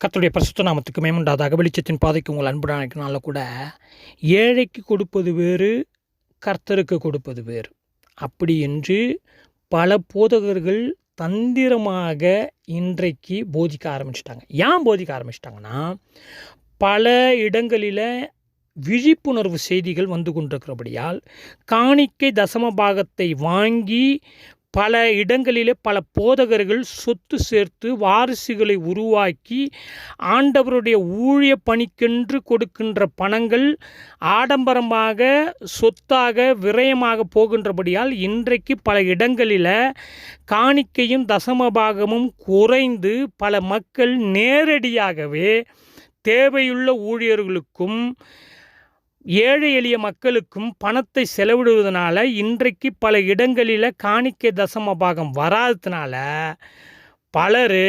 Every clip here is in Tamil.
கத்தருடைய பரிசுத்த நாமத்துக்கு மேம்புண்டாதாக வெளிச்சத்தின் பாதைக்கு உங்கள் அன்புடானால கூட ஏழைக்கு கொடுப்பது வேறு கர்த்தருக்கு கொடுப்பது வேறு. அப்படி என்று பல போதகர்கள் தந்திரமாக இன்றைக்கு போதிக்க ஆரம்பிச்சிட்டாங்க. ஏன் போதிக்க ஆரம்பிச்சிட்டாங்கன்னா பல இடங்களில் விழிப்புணர்வு செய்திகள் வந்து கொண்டிருக்கிறபடியால் காணிக்கை தசம பாகத்தை வாங்கி பல இடங்களிலே பல போதகர்கள் சொத்து சேர்த்து வாரிசுகளை உருவாக்கி ஆண்டவருடைய ஊழிய பணிக்கென்று கொடுக்கின்ற பணங்கள் ஆடம்பரமாக சொத்தாக விரயமாக போகின்றபடியால் இன்றைக்கு பல இடங்களில் காணிக்கையும் தசமபாகமும் குறைந்து பல மக்கள் நேரடியாகவே தேவையுள்ள ஊழியர்களுக்கும் ஏழை எளிய மக்களுக்கும் பணத்தை செலவிடுவதனால இன்றைக்கு பல இடங்களில் காணிக்கை தசம பாகம் வராததுனால பலர்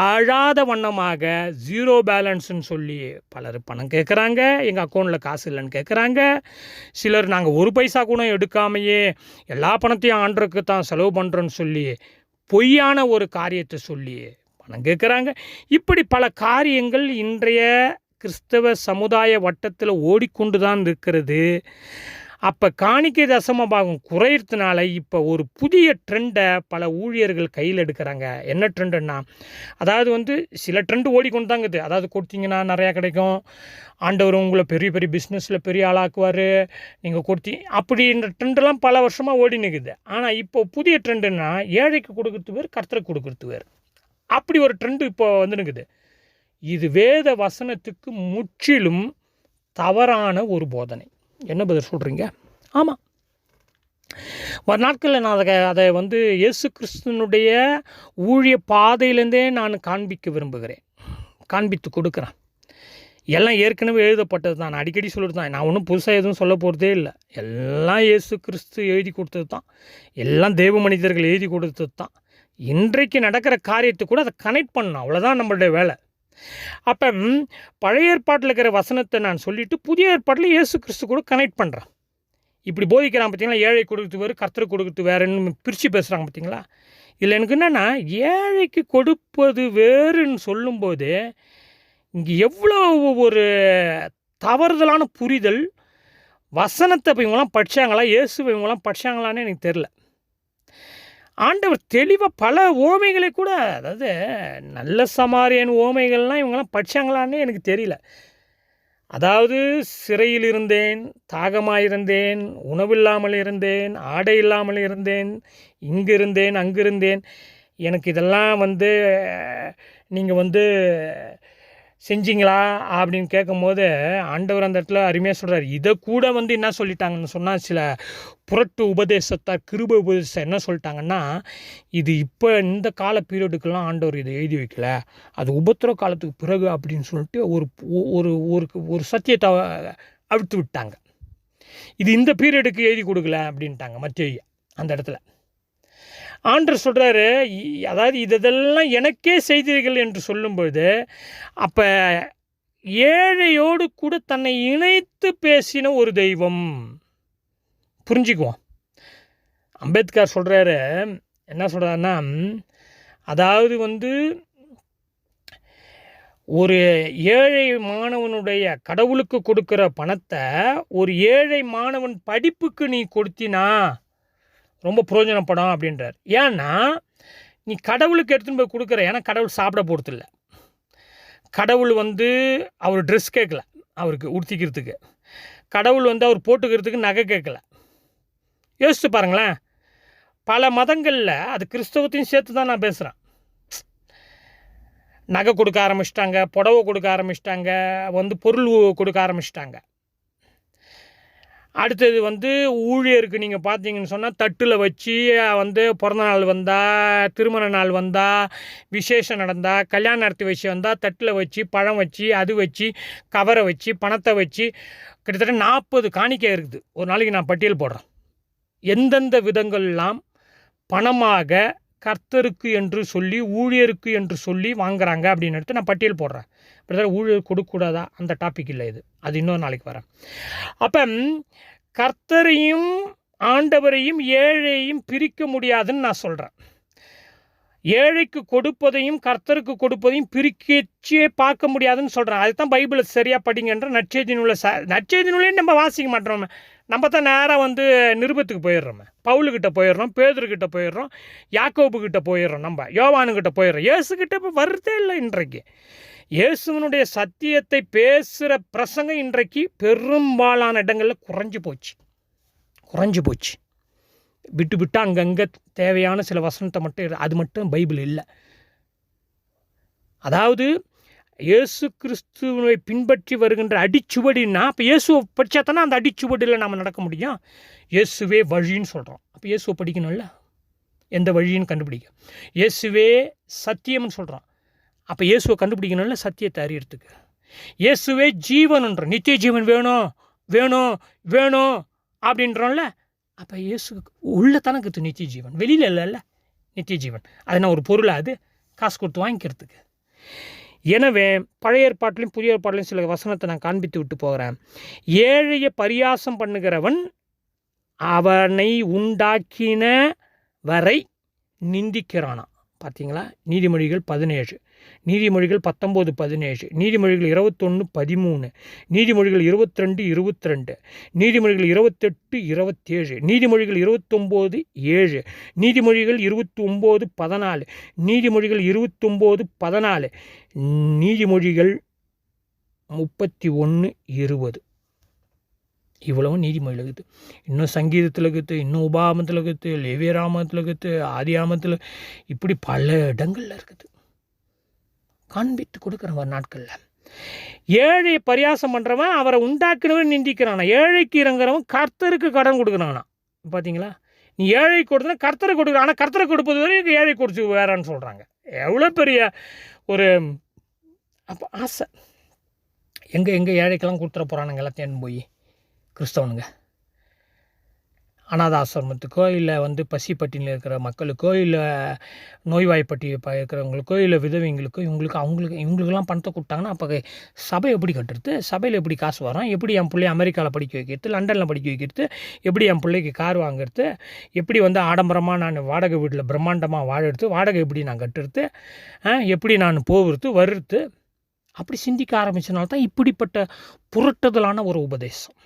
ஆழாத வண்ணமாக ஜீரோ பேலன்ஸ்னு சொல்லி பலர் பணம் கேட்குறாங்க எங்கள் அக்கௌண்ட்டில் காசு இல்லைன்னு கேட்குறாங்க சிலர் நாங்கள் ஒரு பைசா கூட எடுக்காமையே எல்லா பணத்தையும் ஆண்டருக்கு தான் செலவு பண்ணுறோன்னு சொல்லி பொய்யான ஒரு காரியத்தை சொல்லி பணம் கேட்குறாங்க இப்படி பல காரியங்கள் இன்றைய கிறிஸ்தவ சமுதாய வட்டத்தில் ஓடிக்கொண்டு தான் இருக்கிறது. அப்போ காணிக்கை தசம பாகம் குறையிறதுனால இப்போ ஒரு புதிய ட்ரெண்டை பல ஊழியர்கள் கையில் எடுக்கிறாங்க. என்ன ட்ரெண்டுன்னா அதாவது வந்து சில ட்ரெண்டு ஓடிக்கொண்டு தாங்குது அதாவது கொடுத்தீங்கன்னா நிறையா கிடைக்கும். ஆண்டவர் உங்களை பெரிய பெரிய பிஸ்னஸில் பெரிய ஆளாக்குவார். நீங்கள் கொடுத்தி அப்படின்ற ட்ரெண்டெல்லாம் பல வருஷமாக ஓடி நிற்குது ஆனால் இப்போ புதிய ட்ரெண்டுன்னா ஏழைக்கு கொடுக்குறது வேறு கர்த்தருக்கு கொடுக்குறது வேறு. அப்படி ஒரு ட்ரெண்டு இப்போ வந்து நிற்குது இது வேத வசனத்துக்கு முற்றிலும் தவறான ஒரு போதனை. என்ன பதில் சொல்கிறீங்க ஆமாம் ஒரு நாட்களில் நான் அதை அதை வந்து இயேசு கிறிஸ்துனுடைய ஊழிய பாதையிலேருந்தே நான் காண்பிக்க விரும்புகிறேன். காண்பித்து கொடுக்குறேன். எல்லாம் ஏற்கனவே எழுதப்பட்டது தான். நான் அடிக்கடி சொல்லிட்டு தான். நான் ஒன்றும் புதுசாக எதுவும் சொல்ல போகிறதே இல்லை. எல்லாம் இயேசு கிறிஸ்து எழுதி கொடுத்தது தான். எல்லாம் தெய்வ மனிதர்கள் எழுதி கொடுத்தது தான். இன்றைக்கு நடக்கிற காரியத்தை கூட அதை கனெக்ட் பண்ணணும். அவ்வளோதான் நம்மளுடைய வேலை. அப்போ பழைய ஏற்பாட்டில் இருக்கிற வசனத்தை நான் சொல்லிவிட்டு புதிய ஏற்பாட்டில் இயேசு கிறிஸ்து கூட கனெக்ட் பண்ணுறேன் இப்படி போதிக்கிறான் பார்த்தீங்களா ஏழை கொடுக்குறது வேறு கர்த்தர் கொடுக்குறது வேறுன்னு பிரித்து பேசுகிறாங்க பார்த்தீங்களா இதில் எனக்கு என்னென்னா ஏழைக்கு கொடுப்பது வேறுன்னு சொல்லும்போது இங்கே எவ்வளோ ஒரு தவறுதலான புரிதல் வசனத்தை இப்போ இவங்களாம் படித்தாங்களா இயேசு இவங்களாம் படித்தாங்களான்னு எனக்கு தெரில ஆண்டவர் தெளிவாக பல ஓமைகளை கூட அதாவது நல்ல சமாரியன் ஓமைகள்லாம் இவங்கெல்லாம் படித்தாங்களான்னு எனக்கு தெரியல. அதாவது சிறையில் இருந்தேன் தாகமாக இருந்தேன் உணவில்லாமல் இருந்தேன் ஆடை இல்லாமல் இருந்தேன் இங்கு இருந்தேன் இருந்தேன் எனக்கு இதெல்லாம் வந்து நீங்கள் வந்து செஞ்சீங்களா அப்படின்னு கேட்கும்போது ஆண்டவர் அந்த இடத்துல அருமையாக சொல்கிறார் இதை கூட வந்து என்ன சொல்லிட்டாங்கன்னு சொன்னால் சில புரட்டு உபதேசத்தார் கிருப உபதேசம் என்ன சொல்லிட்டாங்கன்னா இது இப்போ இந்த கால பீரியடுக்கெல்லாம் ஆண்டவர் இதை எழுதி வைக்கல. அது உபத்திர காலத்துக்கு பிறகு அப்படின்னு சொல்லிட்டு ஒரு ஒரு ஒரு ஒரு சத்தியத்தை அவிழ்த்து விட்டாங்க. இது இந்த பீரியடுக்கு எழுதி கொடுக்கல அப்படின்ட்டாங்க மத்திய அந்த இடத்துல. ஆண்டர் சொல்கிறாரு அதாவது இதெல்லாம் எனக்கே செய்தீர்கள் என்று சொல்லும்பொழுது அப்போ ஏழையோடு கூட தன்னை இணைத்து பேசின ஒரு தெய்வம். புரிஞ்சுக்குவோம். அம்பேத்கர் சொல்கிறாரு என்ன சொல்கிறாருன்னா அதாவது வந்து ஒரு ஏழை மாணவனுடைய கடவுளுக்கு கொடுக்குற பணத்தை ஒரு ஏழை மாணவன் படிப்புக்கு நீ கொடுத்தினா ரொம்ப பிரயோஜனப்படும் அப்படின்றார். ஏன்னா நீ கடவுளுக்கு எடுத்துன்னு போய் கொடுக்குற ஏன்னா கடவுள் சாப்பிட போகிறதில்ல கடவுள் வந்து அவர் ட்ரெஸ் கேட்கல அவருக்கு உடுத்திக்கிறதுக்கு. கடவுள் வந்து அவர் போட்டுக்கிறதுக்கு நகை கேட்கல யோசிச்சு பாருங்களேன். பல மதங்களில் அது கிறிஸ்தவத்தையும் சேர்த்து தான் நான் பேசுகிறேன் நகை கொடுக்க ஆரம்பிச்சிட்டாங்க புடவை கொடுக்க ஆரம்பிச்சிட்டாங்க வந்து பொருள் கொடுக்க ஆரம்பிச்சிட்டாங்க. அடுத்தது வந்து ஊழியருக்கு நீங்கள் பார்த்தீங்கன்னு சொன்னால் தட்டில் வச்சு வந்து பிறந்த நாள் வந்தால் திருமண நாள் வந்தால் விசேஷம் நடந்தால் கல்யாணம் நடத்தி வச்சு வந்தால் தட்டில் வச்சு பழம் வச்சு அது வச்சு கவரை வச்சு பணத்தை வச்சு கிட்டத்தட்ட நாற்பது காணிக்கை இருக்குது. ஒரு நாளைக்கு நான் பட்டியல் போடுறேன். எந்தெந்த விதங்கள்லாம் பணமாக கர்த்தருக்கு என்று சொல்லி ஊழியருக்கு என்று சொல்லி வாங்குறாங்க அப்படின்னு எடுத்து நான் பட்டியல் போடுறேன். பிரதர் ஊழியர் கொடுக்கக்கூடாதா? அந்த டாபிக் இல்லை இது. அது இன்னொரு நாளைக்கு வரேன். அப்போ கர்த்தரையும் ஆண்டவரையும் ஏழையும் பிரிக்க முடியாதுன்னு நான் சொல்கிறேன் ஏழைக்கு கொடுப்பதையும் கர்த்தருக்கு கொடுப்பதையும் பிரிக்கச்சே பார்க்க முடியாதுன்னு சொல்கிறேன் அதுதான் பைபிளை சரியாக படிங்கன்ற நற்செய்தி நூலை ச நற்செய்தி நூலையும் நம்ம வாசிக்க மாட்டோம். நம்ம தான் நேராக வந்து நிருபத்துக்கு போயிடுறோம். பவுலுக்கிட்ட போயிடுறோம் பேதர்கிட்ட போயிடுறோம் யாக்கோபுக்கிட்ட போயிடுறோம் நம்ம யோவானுக்கிட்ட போயிடுறோம். ஏசுக்கிட்ட இப்போ வருதே இல்லை இன்றைக்கு. இயேசுவனுடைய சத்தியத்தை பேசுகிற பிரசங்கம் இன்றைக்கு பெரும்பாலான இடங்களில் குறைஞ்சி போச்சு. குறைஞ்சி போச்சு. விட்டு விட்டு அங்கங்கே தேவையான சில வசனத்தை மட்டும் அது மட்டும் பைபிள் இல்லை. அதாவது இயேசு கிறிஸ்துவை பின்பற்றி வருகின்ற அடிச்சுவடின்னா அப்போ இயேசுவை படித்தா தானே அந்த அடிச்சுவடியில் நாம் நடக்க முடியும்? இயேசுவே வழின்னு சொல்கிறோம் அப்போ இயேசுவை படிக்கணும்ல? எந்த வழின்னு கண்டுபிடிக்க. இயேசுவே சத்தியம்னு சொல்கிறோம் அப்போ இயேசுவை கண்டுபிடிக்கணும்ல சத்தியத்தை அறியறதுக்கு. இயேசுவே ஜீவன்ன்ற நித்திய ஜீவன் வேணும் வேணும் வேணும் அப்படின்றோம்ல அப்போ இயேசு உள்ள தனக்கு நித்திய ஜீவன். வெளியில் இல்லைல்ல நித்திய ஜீவன். அது நான் ஒரு பொருளாக அது காசு கொடுத்து வாங்கிக்கிறதுக்கு. எனவே பழைய ஏற்பாட்டிலையும் புதிய ஏற்பாட்டிலையும் சில வசனத்தை நான் காண்பித்து விட்டு போகிறேன். ஏழையை பரியாசம் பண்ணுகிறவன் அவனை உண்டாக்கின வரை நிந்திக்கிறானான் பார்த்தீங்களா? நீதிமொழிகள் பதினேழு நீதிமொழிகள் பத்தொம்போது பதினேழு நீதிமொழிகள் இருபத்தொன்று பதிமூணு நீதிமொழிகள் இருபத்திரெண்டு இருபத்திரெண்டு நீதிமொழிகள் இருபத்தெட்டு இருபத்தேழு நீதிமொழிகள் இருபத்தொம்போது ஏழு நீதிமொழிகள் இருபத்தி ஒம்பது பதினாலு நீதிமொழிகள் இருபத்தொம்போது பதினாலு நீதிமொழிகள் முப்பத்தி ஒன்று இருபது. இவ்வளவும் நீதிமொழியில் இருக்குது இன்னும் சங்கீதத்தில் இருக்குது இன்னும் உபாமத்தில் இருக்குது லேவியராமத்தில் இருக்குது ஆதியாமத்தில் இப்படி பல இடங்களில் இருக்குது காண்பித்து கொடுக்குறவன் ஒரு நாட்களில். ஏழையை பரியாசம் பண்ணுறவன் அவரை உண்டாக்குனவன் நிந்திக்கிறானா? ஏழைக்கு இறங்குறவன் கர்த்தருக்கு கடன் கொடுக்குறானா? பார்த்தீங்களா நீ ஏழை கொடுத்தனா கர்த்தரை கொடுக்குற ஆனால் கர்த்தரை கொடுப்பது வரைக்கும் ஏழை கொடுத்து வேறான்னு சொல்கிறாங்க எவ்வளோ பெரிய ஒரு அப்போ ஆசை. எங்கே எங்கே ஏழைக்கெல்லாம் கொடுத்துட போகிறானுங்க எல்லாத்தையும் போய் கிறிஸ்தவனுங்க. அனாத ஆசிரமத்துக்கோ இல்லை வந்து பசி பட்டினியில் இருக்கிற மக்களுக்கோ இல்லை நோய்வாய்ப்பட்டி இருக்கிறவங்களுக்கோ இல்லை விதவைங்களுக்கோ இவங்களுக்கு அவங்களுக்கு இவங்களுக்கெல்லாம் பணத்தை கொடுத்தாங்கன்னா அப்போ சபை எப்படி கட்டுறது? சபையில் எப்படி காசு வரும்? எப்படி என் பிள்ளை அமெரிக்காவில் படிக்க வைக்கிறது? லண்டனில் படிக்க வைக்கிறது? எப்படி என் பிள்ளைக்கு கார் வாங்குறது? எப்படி வந்து ஆடம்பரமாக நான் வாடகை வீட்டில் பிரம்மாண்டமாக வாழறது? வாடகை எப்படி நான் கட்டுறது? எப்படி நான் போகிறது? வர்றது அப்படி சிந்திக்க ஆரம்பிச்சனால தான் இப்படிப்பட்ட புரட்டுதலான ஒரு உபதேசம்.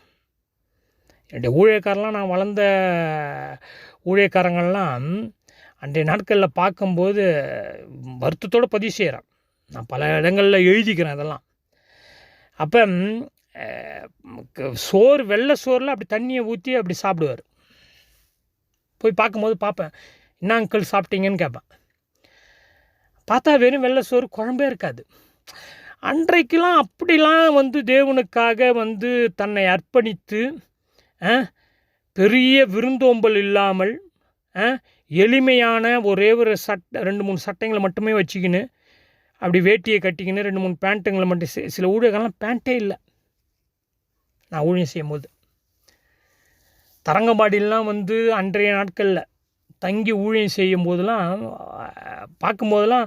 என்னுடைய ஊழியக்காரெலாம் நான் வளர்ந்த ஊழியக்காரங்கள்லாம் அன்றைய நாட்களில் பார்க்கும்போது வருத்தத்தோடு பதிவு செய்கிறேன். நான் பல இடங்களில் எழுதிக்கிறேன் அதெல்லாம். அப்போ சோறு வெள்ளை சோறில் அப்படி தண்ணியை ஊற்றி அப்படி சாப்பிடுவார். போய் பார்க்கும்போது பார்ப்பேன் என்ன அங்கிள் சாப்பிட்டீங்கன்னு கேட்பேன். பார்த்தா வெறும் வெள்ளை சோறு குழம்பே இருக்காது. அன்றைக்கெலாம் அப்படிலாம் வந்து தேவனுக்காக வந்து தன்னை அர்ப்பணித்து பெரிய விருந்தோம்பல் இல்லாமல் ஆ, எளிமையான ஒரே ஒரு சட்டை ரெண்டு மூணு சட்டைங்களை மட்டுமே வச்சுக்கின்னு அப்படி வேட்டியை கட்டிக்கின்னு ரெண்டு மூணு பேண்ட்டுங்களை மட்டும் சில ஊழியர்கள்லாம் பேண்ட்டே இல்லை. நான் ஊழியம் செய்யும்போது. தரங்கம்பாடிலாம் வந்து அன்றைய நாட்களில் தங்கி ஊழியம் செய்யும் போதெல்லாம் பார்க்கும்போதெல்லாம்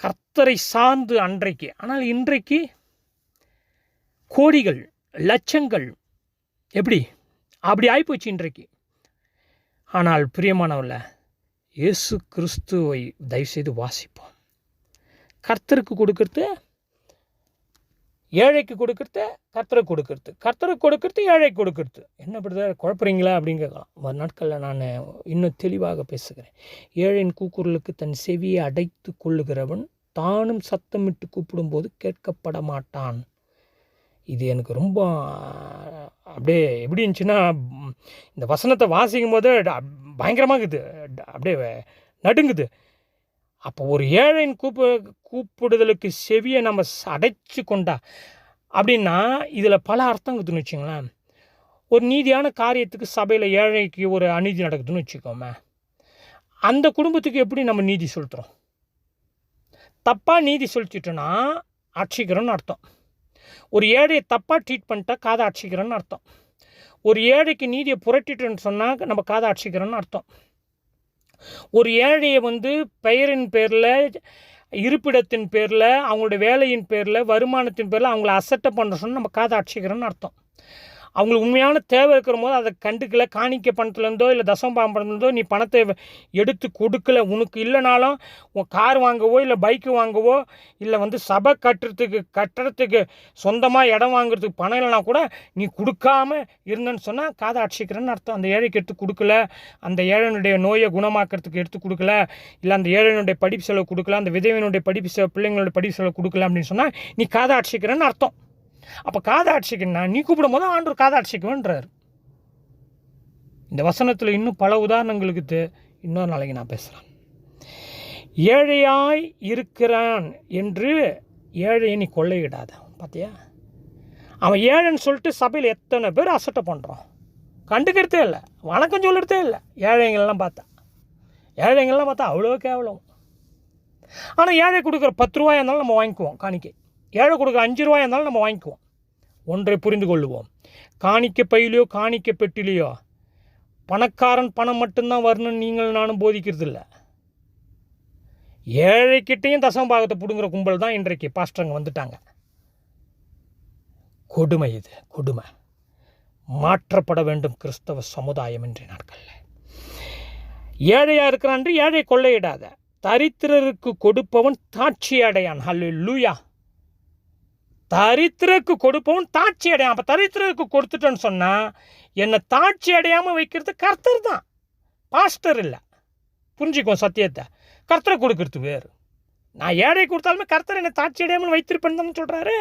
கர்த்தரை சார்ந்து அன்றைக்கு ஆனால் இன்றைக்கு கோடிகள் லட்சங்கள் எப்படி? அப்படி ஆகிப்போச்சு இன்றைக்கு. ஆனால் பிரியமானவர்கள இயேசு கிறிஸ்துவை தயவுசெய்து வாசிப்போம். கர்த்தருக்கு கொடுக்கறது ஏழைக்கு கொடுக்கறது கர்த்தருக்கு கொடுக்கறது. கர்த்தருக்கு கொடுக்கறது ஏழைக்கு கொடுக்கறது. என்ன பிரதர் குழப்புறீங்களா அப்படின்னு கேட்கலாம். வர நாட்களில் நான் இன்னும் தெளிவாக பேசுகிறேன். ஏழையின் கூக்குரலுக்கு தன் செவியை அடைத்து கொள்ளுகிறவன் தானும் சத்தமிட்டு கூப்பிடும்போது கேட்கப்பட மாட்டான் இது எனக்கு ரொம்ப அப்படியே எப்படி இருந்துச்சுன்னா இந்த வசனத்தை வாசிக்கும் போது பயங்கரமாக இருக்குது அப்படியே நடுங்குது. அப்போ ஒரு ஏழையின் கூப்பு கூப்பிடுதலுக்கு செவியை நம்ம அடைச்சி கொண்டா அப்படின்னா இதில் பல அர்த்தம் இருக்குதுன்னு வச்சுங்களேன் ஒரு நீதியான காரியத்துக்கு சபையில் ஏழைக்கு ஒரு அநீதி நடக்குதுன்னு வச்சுக்கோமே. அந்த குடும்பத்துக்கு எப்படி நம்ம நீதி செலுத்துகிறோம் தப்பாக நீதி செலுத்திட்டோன்னா அட்சிக்கிறோன்னு அர்த்தம். ஒரு ஏழையை தப்பாக ட்ரீட் பண்ணிட்டா காதை அடிச்சிக்கிறோன்னு அர்த்தம். ஒரு ஏழைக்கு நீதியை புரட்டிட்டுன்னு சொன்னால் நம்ம காதை அடிச்சிக்கிறோன்னு அர்த்தம். ஒரு ஏழையை வந்து பெயரின் பேரில் இருப்பிடத்தின் பேரில் அவங்களோட வேலையின் பேரில் வருமானத்தின் பேரில் அவங்கள அசட்டை பண்ண சொன்னால் நம்ம காதை அடிச்சிக்கிறோன்னு அர்த்தம். அவங்களுக்கு உண்மையான தேவை இருக்கிற போது அதை கண்டுக்கல காணிக்க பணத்துலேருந்தோ இல்லை தசம் பணத்துலேருந்தோ நீ பணத்தை எடுத்து கொடுக்கல. உனக்கு இல்லைனாலும் உன் கார் வாங்கவோ இல்லை பைக்கு வாங்கவோ இல்லை வந்து சபை கட்டுறதுக்கு கட்டுறதுக்கு சொந்தமாக இடம் வாங்குறதுக்கு பணம் இல்லைனா கூட நீ கொடுக்காம இருந்தேன்னு சொன்னால் காதை அடிச்சிக்கிறேன்னு அர்த்தம். அந்த ஏழைக்கு எடுத்து கொடுக்கல அந்த ஏழனுடைய நோயை குணமாக்கிறதுக்கு எடுத்து கொடுக்கல இல்லை அந்த ஏழனுடைய படிப்பு செலவு கொடுக்கல அந்த விதவையினுடைய படிப்பு செலவு பிள்ளைங்களுடைய படிப்பு செலவு கொடுக்கல அப்படின்னு சொன்னால் நீ காதை அடிச்சிக்கிறேன்னு அர்த்தம். அப்போ காதை அடிச்சிக்கன்னா நீ கூப்பிடும் போது ஆண்டவர் காதை அடிச்சிக்குவேன்றார் இந்த வசனத்தில் இன்னும் பல உதாரணங்களுக்கு இன்னொரு நாளைக்கு நான் பேசுகிறேன் ஏழையாய் இருக்கிறான் என்று ஏழையை நீ கொள்ளையிடாத. பார்த்தியா அவன் ஏழைன்னு சொல்லிட்டு சபையில் எத்தனை பேர் அசட்டை பண்ணுறான் கண்டுக்கிறதே இல்லை. வணக்கம் சொல்லுறதே இல்லை. ஏழைங்கள்லாம் பார்த்தா. ஏழைங்கள்லாம் பார்த்தா அவ்வளோ கேவலம். ஆனால் ஏழை கொடுக்குற பத்து ரூபாயா இருந்தாலும் நம்ம வாங்கிக்குவோம் காணிக்கை. ஏழை கொடுக்க அஞ்சு ரூபாய் இருந்தாலும் நம்ம வாங்கிக்குவோம். ஒன்றை புரிந்து கொள்ளுவோம். காணிக்க பையிலையோ காணிக்க பெட்டிலையோ பணக்காரன் பணம் மட்டும்தான் வரணும்னு நீங்கள் நானும் போதிக்கிறது இல்லை ஏழைக்கிட்டையும் தசம பாகத்தை பிடுங்குற கும்பல் தான் இன்றைக்கு பாஸ்டருங்க வந்துட்டாங்க. கொடுமை இது கொடுமை. மாற்றப்பட வேண்டும் கிறிஸ்தவ சமுதாயம் இன்றைய நாட்களில். ஏழையாக இருக்கிறான் ஏழை கொள்ளையிடாத. தரித்திரருக்கு கொடுப்பவன் தாட்சி அடையான் ஹல்லேலூயா தரித்திரக்கு கொடுப்பவன் தாட்சி அடையான் அப்போ தரித்திரக்கு கொடுத்துட்டேன்னு சொன்னால் என்னை தாட்சி அடையாமல் வைக்கிறது கர்த்தர் தான். பாஸ்டர் இல்லை. புரிஞ்சுக்கோ சத்தியத்தை. கர்த்தரை கொடுக்கறது வேறு. நான் ஏழை கொடுத்தாலுமே கர்த்தர் என்னை தாட்சி அடையாமல் வைத்திருப்பேன்னு தானே சொல்கிறாரு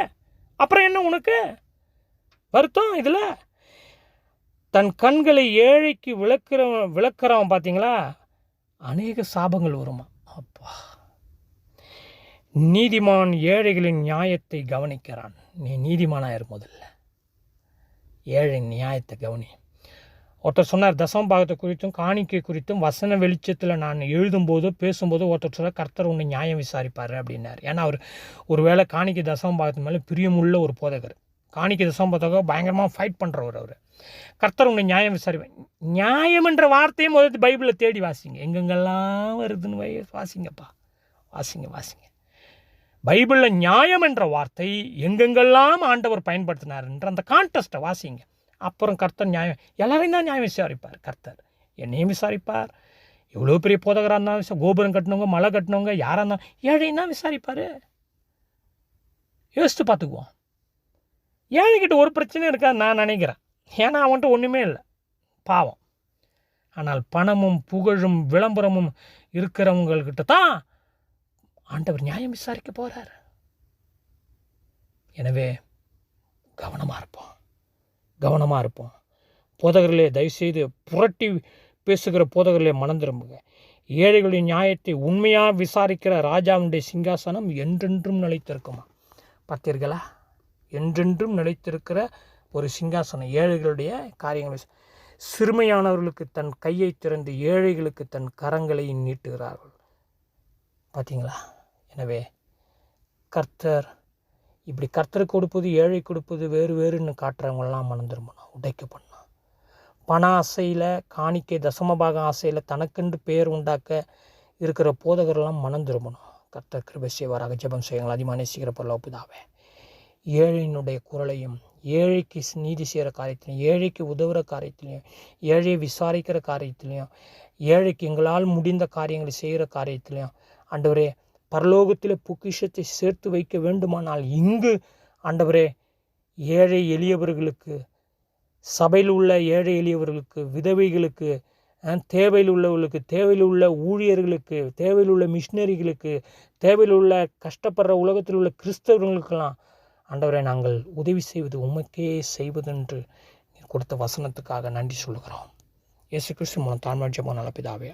அப்புறம் என்ன உனக்கு? வருத்தம் இதில்? தன் கண்களை ஏழைக்கு விளக்குற விளக்குறவன் பார்த்தீங்களா அநேக சாபங்கள் வருமா அப்பா. நீதிமான் ஏழைகளின் நியாயத்தை கவனிக்கிறான். நீ நீதிமானாக இரு முதல்ல. ஏழையின் நியாயத்தை கவனி. ஒருத்தர் சொன்னார் தசம் பாகத்தை குறித்தும் காணிக்கை குறித்தும் வசன வெளிச்சத்தில் நான் எழுதும்போது பேசும்போது ஒருத்தர் சொன்னார் கர்த்தர் உன்னை நியாயம் விசாரிப்பார் அப்படின்னார். ஏன்னா அவர் ஒருவேளை காணிக்கை தசம் பாகத்து மேலே பிரியமுள்ள ஒரு போதகர். காணிக்கை தசம் பாகத்தாக பயங்கரமாக ஃபைட் பண்ணுறவர் அவர். கர்த்தர் உன்னை நியாயம் விசாரிப்பேன் நியாயம் என்ற வார்த்தையை முதல்ல பைபிளில் தேடி வாசிங்க. எங்கெங்கெல்லாம் வருதுன்னு வை வாசிங்கப்பா. வாசிங்க வாசிங்க. பைபிளில் நியாயம் என்ற வார்த்தை எங்கெங்கெல்லாம் ஆண்டவர் பயன்படுத்தினார் என்ற அந்த கான்டெஸ்ட்டை வாசிங்க. அப்புறம் கர்த்தர் நியாயம் எல்லாரையும் தான் நியாயம் விசாரிப்பார். கர்த்தர் என்னையும் விசாரிப்பார். எவ்வளோ பெரிய போதகராக இருந்தாலும் கோபுரம் கட்டினவங்க மலை கட்டினவங்க யாராக இருந்தாலும் ஏழையும் தான் விசாரிப்பார். யோசித்து பார்த்துக்குவோம். ஏழைக்கிட்ட ஒரு பிரச்சனையும் இருக்காது நான் நினைக்கிறேன். ஏன்னா அவன்கிட்ட ஒன்றுமே இல்லை. பாவம். ஆனால் பணமும் புகழும் விளம்பரமும் இருக்கிறவங்கக்கிட்ட தான் ஆண்டவர் நியாயம் விசாரிக்க போகிறார் எனவே கவனமாக இருப்போம். கவனமாக இருப்போம். போதகர்களே தயவுசெய்து புரட்டி பேசுகிற போதகர்களே மனம் திரும்புங்க. ஏழைகளின் நியாயத்தை உண்மையாக விசாரிக்கிற ராஜாவுடைய சிங்காசனம் என்றென்றும் நிலைத்திருக்குமா? பார்த்தீர்களா? என்றென்றும் நிலைத்திருக்கிற ஒரு சிங்காசனம். ஏழைகளுடைய காரியங்களை சிறுமையானவர்களுக்கு தன் கையை திறந்து ஏழைகளுக்கு தன் கரங்களை நீட்டுகிறார்கள். பார்த்தீங்களா? எனவே கர்த்தர் இப்படி கர்த்தர் கொடுப்பது ஏழை கொடுப்பது வேறு வேறுன்னு காட்டுறவங்களாம் மனம் திரும்பணும் உடைக்க பண ஆசையில் காணிக்கை தசமபாக ஆசையில் தனக்கென்று பெயர் உண்டாக்க இருக்கிற போதகர்லாம் மனம் திரும்பணும். கர்த்தர் கிருபை செய்வாராக ஜெபம் செய்யுங்கள் அதிகமாக நேசிக்கிற பரலோப்புதாவே ஏழையினுடைய குரலையும் ஏழைக்கு நீதி செய்கிற காரியத்திலையும் ஏழைக்கு உதவுகிற காரியத்திலையும் ஏழையை விசாரிக்கிற காரியத்திலையும் ஏழைக்கு எங்களால் முடிந்த காரியங்களை செய்கிற காரியத்திலையும் அண்டவரே பரலோகத்தில் பொக்கிஷத்தை சேர்த்து வைக்க வேண்டுமானால் இங்கு ஆண்டவரே ஏழை எளியவர்களுக்கு சபையில் உள்ள ஏழை எளியவர்களுக்கு விதவைகளுக்கு தேவையில் உள்ளவர்களுக்கு தேவையில் உள்ள ஊழியர்களுக்கு தேவையில் உள்ள மிஷினரிகளுக்கு தேவையில் உள்ள கஷ்டப்படுற உலகத்தில் உள்ள கிறிஸ்தவர்களுக்கெல்லாம் ஆண்டவரை நாங்கள் உதவி செய்வது உமக்கே செய்வதென்று கொடுத்த வசனத்துக்காக நன்றி சொல்கிறோம் இயேசு கிறிஸ்து மூலம் தாழ்மை ஜெபம் நல்ல பிதாவே